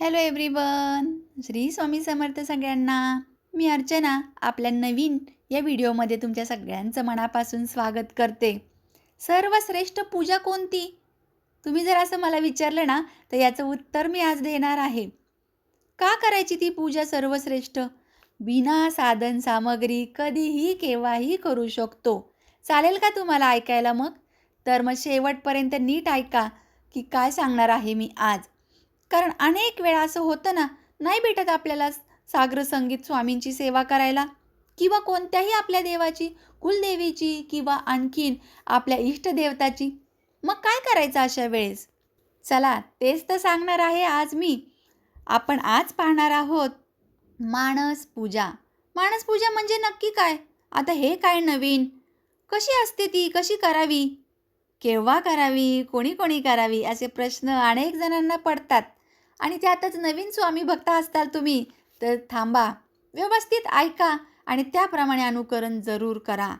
Hello everyone Shri Swami Samarth सगळ्यांना. मी अर्चना आपल्या नवीन या व्हिडिओमध्ये तुमच्या सगळ्यांचं मनापासून स्वागत करते. सर्वश्रेष्ठ पूजा कोणती? तुम्ही जर असं मला विचारलं ना तर याचं उत्तर मी आज देणार आहे. का करायची ती पूजा सर्वश्रेष्ठ? बिना साधन सामग्री कधीही केव्हाही करू शकतो. चालेल का तुम्हाला ऐकायला मग? तर मग शेवटपर्यंत नीट ऐका की काय सांगणार आहे मी आज. कारण अनेक वेळा असं होतं ना नाही भेटत आपल्याला सागर संगीत स्वामींची सेवा करायला. किंवा कोणत्याही आपल्या देवाची कुलदेवीची किंवा आणखीन आपल्या इष्टदेवताची मग काय करायचं अशा वेळेस? चला तेच तर सांगणार आहे आज मी. आपण आज पाहणार आहोत माणस पूजा. माणस पूजा म्हणजे नक्की काय? आता हे काय नवीन? कशी असते ती? कशी करावी? केव्हा करावी? कोणी कोणी करावी? असे प्रश्न अनेक जणांना पडतात. आणि त्यातच नवीन स्वामी भक्त असताल तुम्ही तर थांबा. व्यवस्थित ऐका आणि त्याप्रमाणे अनुकरण जरूर करा.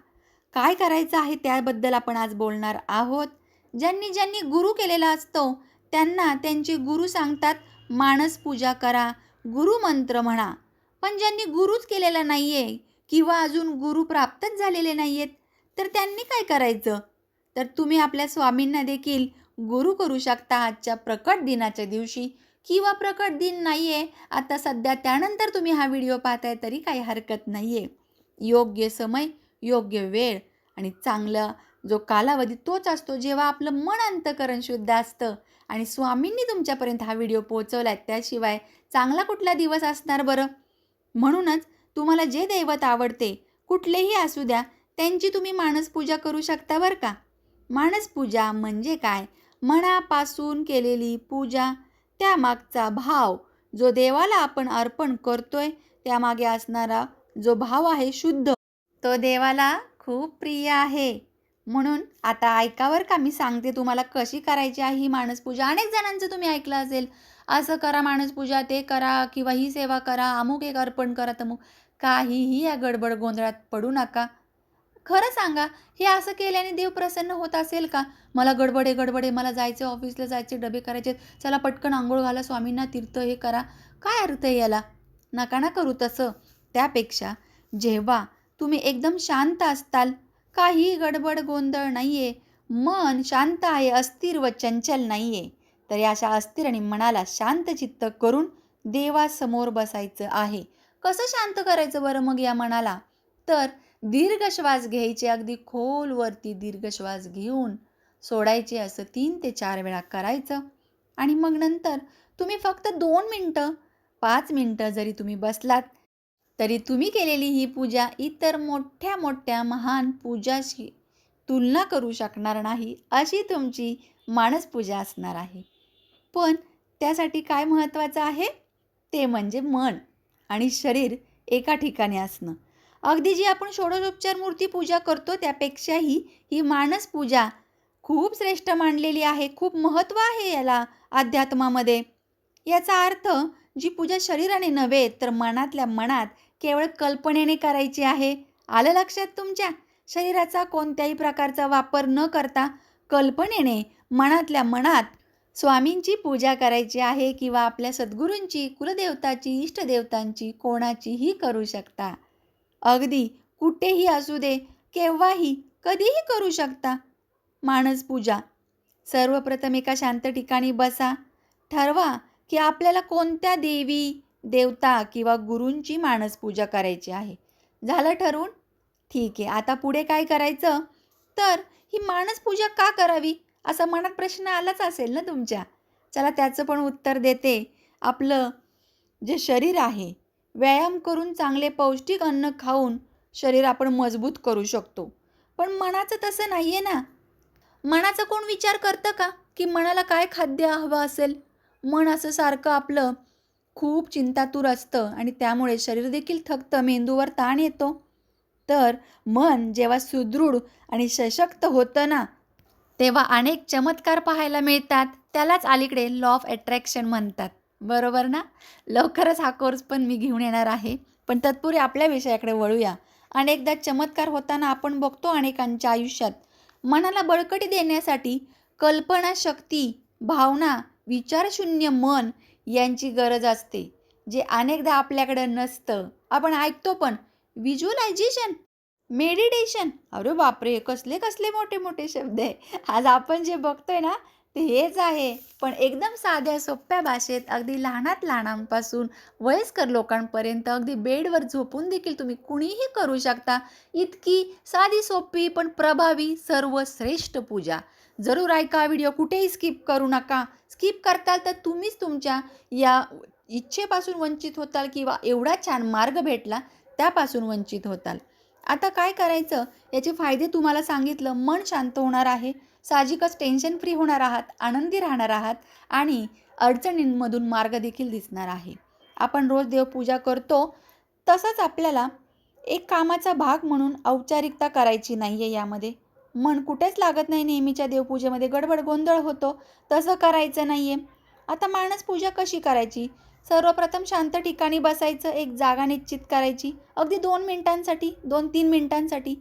काय करायचं आहे त्याबद्दल आपण आज बोलणार आहोत? ज्यांनी ज्यांनी गुरु केलेला असतो त्यांना त्यांचे गुरु सांगतात मानस पूजा करा गुरु मंत्र म्हणा. पण ज्यांनी गुरुच केलेला नाही आहे किंवा अजून गुरु प्राप्तच झालेले नाही आहेत तर त्यांनी काय करायचं? तर तुम्ही आपल्या स्वामींना देखील गुरु करू शकता आजच्या प्रकट दिनाच्या दिवशी. किंवा प्रकट दिन नाही आहे आता सध्या त्यानंतर तुम्ही हा व्हिडिओ पाहताय तरी काही हरकत नाही आहे योग्य समय योग्य वेळ आणि चांगला जो कालावधी तोच असतो जेव्हा आपलं मन अंतकरण शुद्ध असतं आणि स्वामींनी तुमच्यापर्यंत हा व्हिडिओ पोहोचवला आहे त्याशिवाय चांगला कुठला दिवस असणार बरं? म्हणूनच तुम्हाला जे दैवत आवडते कुठलेही असू द्या त्यांची तुम्ही मानसपूजा करू शकता बरं का? मानसपूजा म्हणजे काय? मनापासून केलेली पूजा त्यामागचा भाव जो देवाला आपण अर्पण करतोय त्यामागे असणारा जो भाव आहे शुद्ध तो देवाला खूप प्रिय आहे. म्हणून आता ऐकावर का मी सांगते तुम्हाला कशी करायची आहे ही मानसपूजा अनेक जणांचं तुम्ही ऐकलं असेल. असं करा मानसपूजा ते करा किंवा ही सेवा करा अमुक एक अर्पण करा तमुक. काहीही या गडबड गोंधळात पडू नका. खरं सांगा हे असं केल्याने देव प्रसन्न होत असेल का? मला गडबडे गडबडे मला जायचे ऑफिसला जायचे डबे करायचे चला पटकन आंघोळ घाला स्वामींना तीर्थ हे करा. काय अर्थ आहे याला? नका ना करू तसं. त्यापेक्षा जेव्हा तुम्ही एकदम शांत असताल काही गडबड गोंधळ नाही आहे मन शांत आहे अस्थिर व चंचल नाही आहे तर या अशा अस्थिर आणि मनाला शांत चित्त करून देवासमोर बसायचं आहे. कसं शांत करायचं बरं मग या मनाला? तर दीर्घ श्वास घ्यायचे अगदी खोलवरती दीर्घ श्वास घेऊन सोडायचे असं तीन ते चार वेळा करायचं. आणि मग नंतर तुम्ही फक्त दोन मिनटं पाच मिनटं जरी तुम्ही बसलात तरी तुम्ही केलेली ही पूजा इतर मोठ्या मोठ्या महान पूजाशी तुलना करू शकणार नाही अशी तुमची मानसपूजा असणार आहे. पण त्यासाठी काय महत्त्वाचं आहे? ते म्हणजे मन आणि शरीर एका ठिकाणी असणं. अगदी जी आपण षोडशोपचार मूर्ती पूजा करतो त्यापेक्षाही ही मानस पूजा खूप श्रेष्ठ मानलेली आहे खूप महत्त्व आहे याला अध्यात्मामध्ये. याचा अर्थ जी पूजा शरीराने नव्हे तर मनातल्या मनात केवळ कल्पनेने करायची आहे. आलं लक्षात तुमच्या? शरीराचा कोणत्याही प्रकारचा वापर न करता कल्पनेने मनातल्या मनात स्वामींची पूजा करायची आहे किंवा आपल्या सद्गुरूंची कुलदेवताची इष्टदेवतांची कोणाचीही करू शकता. अगदी कुठेही असू दे केव्हाही कधीही करू शकता. माणस पूजा. सर्वप्रथम एका शांत ठिकाणी बसा. ठरवा की आपल्याला कोणत्या देवी देवता किंवा गुरूंची माणस पूजा करायची आहे. झालं ठरवून? ठीक आहे आता पुढे काय करायचं? तर ही माणस पूजा का करावी? असा मनात प्रश्न आलाच असेल ना तुमच्या. चला त्याचं पण उत्तर देते. आपलं जे शरीर आहे व्यायाम करून चांगले पौष्टिक अन्न खाऊन शरीर आपण मजबूत करू शकतो. पण मनाचं तसं नाही आहे ना? मनाचा कोण विचार करतं का? की मनाला काय खाद्य हवं असेल? मन असं सारखं आपलं खूप चिंतातूर असतं आणि त्यामुळे शरीर देखील थकतं मेंदूवर ताण येतो. तर मन जेव्हा सुदृढ आणि सशक्त होतं ना तेव्हा अनेक चमत्कार पाहायला मिळतात. त्यालाच अलीकडे लॉ ऑफ अट्रॅक्शन म्हणतात. बरोबर ना? लवकरच हा कोर्स पण मी घेऊन येणार आहे. पण तत्पूर्वी आपल्या विषयाकडे वळूया. अनेकदा चमत्कार होताना आपण बघतो अनेकांच्या आयुष्यात. मनाला बळकटी देण्यासाठी कल्पनाशक्ती भावना विचारशून्य मन यांची गरज असते जे अनेकदा आपल्याकडं नसतं. आपण ऐकतो पण व्हिज्युअलायझेशन मेडिटेशन अरे बापरे! कसले कसले मोठे मोठे शब्द आहे. आज आपण जे बघतोय ना ते हेच आहे. पण एकदम साध्या सोप्या भाषेत अगदी लहानात लहानांपासून वयस्कर लोकांपर्यंत अगदी बेडवर झोपून देखील तुम्ही कुणीही करू शकता. इतकी साधी सोपी पण प्रभावी सर्वश्रेष्ठ पूजा. जरूर ऐका व्हिडिओ कुठेही स्किप करू नका. स्किप करताल तर तुम्हीच तुमच्या या इच्छेपासून वंचित होताल किंवा एवढा छान मार्ग भेटला त्यापासून वंचित होताल. आता काय करायचं? याचे फायदे तुम्हाला सांगितलं. मन शांत होणार आहे. साहजिकच टेन्शन फ्री होणार आहात आनंदी राहणार आहात आणि अडचणींमधून मार्ग देखील दिसणार आहे. आपण रोज देवपूजा करतो तसंच आपल्याला एक कामाचा भाग म्हणून औपचारिकता करायची नाही आहे यामध्ये. मन कुठेच लागत नाही नेहमीच्या देवपूजेमध्ये गडबड गोंधळ होतो तसं करायचं नाही आहे आता माणस पूजा कशी करायची? सर्वप्रथम शांत ठिकाणी बसायचं एक जागा निश्चित करायची अगदी दोन मिनिटांसाठी दोन तीन मिनिटांसाठी.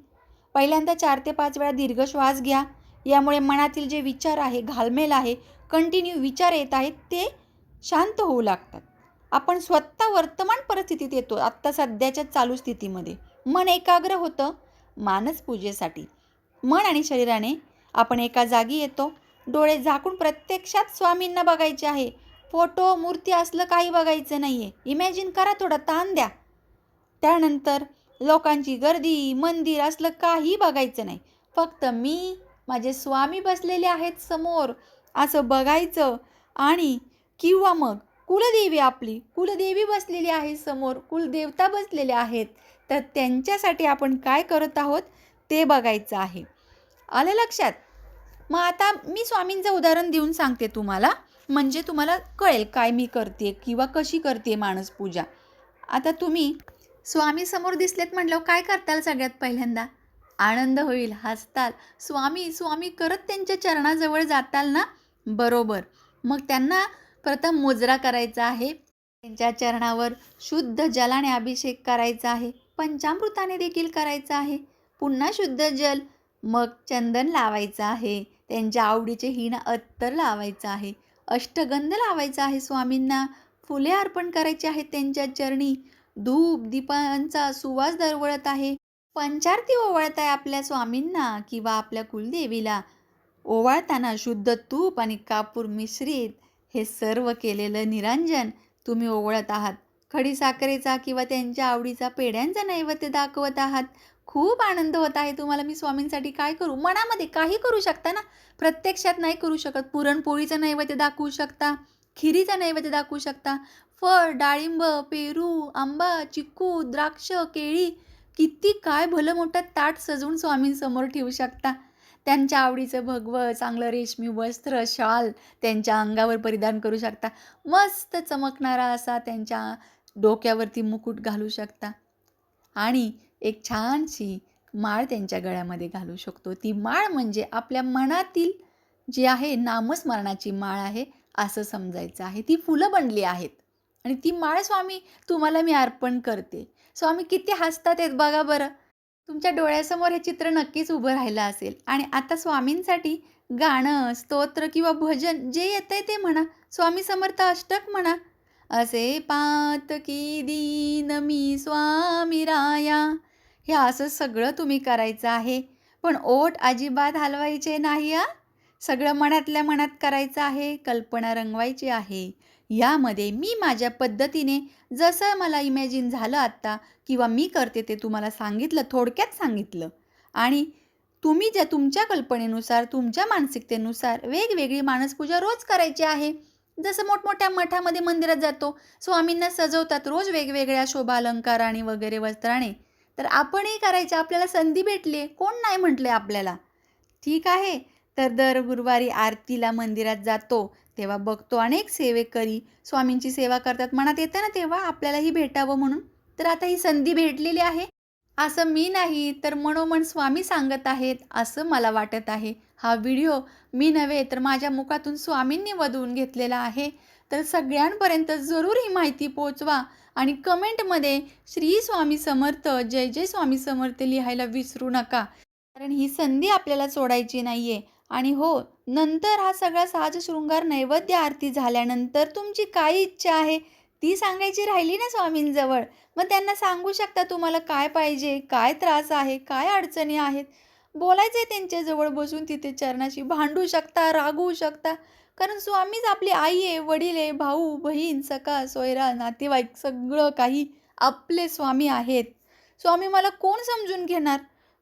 पहिल्यांदा चार ते पाच वेळा दीर्घ श्वास घ्या यामुळे मनातील जे विचार आहे घालमेल आहे कंटिन्यू विचार येत आहेत ते शांत होऊ लागतात. आपण स्वतः वर्तमान परिस्थितीत येतो. आत्ता सध्याच्या चालू स्थितीमध्ये मन एकाग्र होतं मानस पूजेसाठी. मन आणि शरीराने आपण एका जागी येतो. डोळे झाकून प्रत्यक्षात स्वामींना बघायचे आहे. फोटो मूर्ती असलं काही बघायचं नाही आहे इमॅजिन करा थोडा ताण द्या. त्यानंतर लोकांची गर्दी मंदिर असलं काही बघायचं नाही. फक्त मी माझे स्वामी बसलेले आहेत समोर. असं बघायचं आणि किंवा मग कुलदेवी आपली कुलदेवी बसलेली आहे समोर कुलदेवता बसलेल्या आहेत. तर त्यांच्यासाठी आपण काय करत आहोत ते बघायचं आहे. आलं लक्षात? मग आता मी स्वामींचं उदाहरण देऊन सांगते तुम्हाला. म्हणजे तुम्हाला कळेल काय मी करते किंवा कशी करते माणस पूजा आता तुम्ही स्वामी समोर दिसलेत म्हटल्यावर काय करताल सगळ्यात पहिल्यांदा? आनंद होईल हसताल. स्वामी स्वामी करत त्यांच्या चरणाजवळ जाताल ना? बरोबर. मग त्यांना प्रथम मोजरा करायचा आहे. त्यांच्या चरणावर शुद्ध जलाने अभिषेक करायचा आहे. पंचामृताने देखील करायचा आहे. पुन्हा शुद्ध जल मग चंदन लावायचं आहे. त्यांच्या आवडीचे हिण अत्तर लावायचं आहे. अष्टगंध लावायचा आहे स्वामींना. फुले अर्पण करायचे आहेत त्यांच्या चरणी. धूप दीपांचा सुवास दरवळत आहे. पंचारती ओवाळताय आपल्या स्वामींना किंवा आपल्या कुलदेवीला. ओवाळताना शुद्ध तूप आणि कापूर मिश्रित हे सर्व केलेलं निरांजन तुम्ही ओवळत आहात. खडीसाखरेचा किंवा त्यांच्या आवडीचा पेढ्यांचा नैवेद्य दाखवत आहात. खूप आनंद होत आहे तुम्हाला. मी स्वामींसाठी काय करू? मनामध्ये काही करू शकता ना? प्रत्यक्षात नाही करू शकत. पुरणपोळीचं नैवेद्य दाखवू शकता. खिरीचा नैवेद्य दाखवू शकता. फळ डाळिंब पेरू आंबा चिक्कू द्राक्ष केळी किती काय भलं मोठं ताट सजवून स्वामींसमोर ठेवू शकता. त्यांच्या आवडीचं भगवं चांगलं रेशमी वस्त्र शाल त्यांच्या अंगावर परिधान करू शकता. मस्त चमकणारा असा त्यांच्या डोक्यावरती मुकुट घालू शकता. आणि एक छानशी माळ त्यांच्या गळ्यामध्ये घालू शकतो. ती माळ म्हणजे आपल्या मनातील जी आहे नामस्मरणाची माळ आहे असं समजायचं आहे. ती फुलं बनली आहेत. आणि ती माळ स्वामी तुम्हाला मी अर्पण करते. स्वामी किती हसतात आहेत बघा बरं. तुमच्या डोळ्यासमोर हे चित्र नक्कीच उभं राहिलं असेल. आणि आता स्वामींसाठी गाणं स्तोत्र किंवा भजन जे येतं आहे ते म्हणा स्वामी समर्थ अष्टक म्हणा. असे पात की दीन मी स्वामी राया. हे असं सगळं तुम्ही करायचं आहे. पण ओठ अजिबात हलवायचे नाही आ सगळं मनातल्या मनात करायचं आहे कल्पना रंगवायची आहे. यामध्ये मी माझ्या पद्धतीने जसं मला इमॅजिन झालं आत्ता किंवा मी करते ते तुम्हाला सांगितलं थोडक्यात सांगितलं. आणि तुम्ही ज्या तुमच्या कल्पनेनुसार तुमच्या मानसिकतेनुसार वेगवेगळी मानसपूजा रोज करायची आहे. जसं मोठमोठ्या मठामध्ये मंदिरात जातो स्वामींना सजवतात रोज वेगवेगळ्या शोभा अलंकाराने वगैरे वस्त्राने. तर आपणही करायचे आपल्याला संधी भेटली कोण नाही म्हटले आपल्याला? ठीक आहे. तर दर गुरुवारी आरतीला मंदिरात जातो तेव्हा बघतो अनेक सेवेकरी स्वामींची सेवा करतात. मनात येतं ना तेव्हा आपल्यालाही भेटावं म्हणून? तर आता ही संधी भेटलेली आहे. असं मी नाही तर मनोमन स्वामी सांगत आहेत असं मला वाटत आहे. हा व्हिडिओ मी नव्हे तर माझ्या मुखातून स्वामींनी वधवून घेतलेला आहे. तर सगळ्यांपर्यंत जरूर ही माहिती पोचवा आणि कमेंटमध्ये श्री स्वामी समर्थ जय जय स्वामी समर्थ लिहायला विसरू नका. कारण ही संधी आपल्याला सोडायची नाही आहे आणि हो नंतर हा सगळा साज शृंगार नैवेद्य आरती झाल्यानंतर तुमची काय इच्छा आहे? ती सांगायची राहिली ना स्वामींजवळ. मग त्यांना सांगू शकता तुम्हाला काय पाहिजे काय त्रास आहे काय अडचणी आहेत? बोलायचं आहे त्यांच्याजवळ बसून तिथे चरणाशी. भांडू शकता रागवू शकता. कारण स्वामीच आपली आई आहे वडील आहे भाऊ बहीण सका सोयरा नातेवाईक सगळं काही आपले स्वामी आहेत. स्वामी मला कोण समजून घेणार?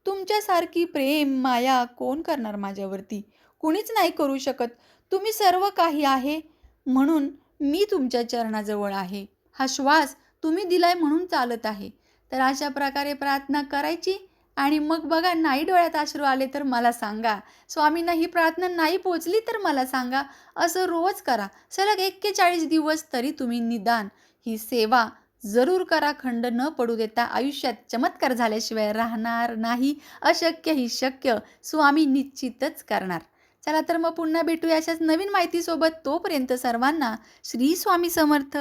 तुमच्यासारखी प्रेम माया कोण करणार माझ्यावरती? कुणीच नाही करू शकत. तुम्ही सर्व काही आहे म्हणून मी तुमच्या चरणाजवळ आहे. हा श्वास तुम्ही दिलाय म्हणून चालत आहे. तर अशा प्रकारे प्रार्थना करायची आणि मग बघा नाही डोळ्यात अश्रू आले तर मला सांगा. स्वामींना ही प्रार्थना नाही पोचली तर मला सांगा. असं रोज करा. सलग एक्केचाळीस दिवस तरी तुम्ही निदान ही सेवा जरूर करा खंड न पडू देता आयुष्यात चमत्कार झाल्याशिवाय राहणार नाही. अशक्य ही शक्य. स्वामी निश्चितच करणार. चला तर मग पुन्हा भेटूया अशाच नवीन माहितीसोबत. तोपर्यंत सर्वांना श्री स्वामी समर्थ.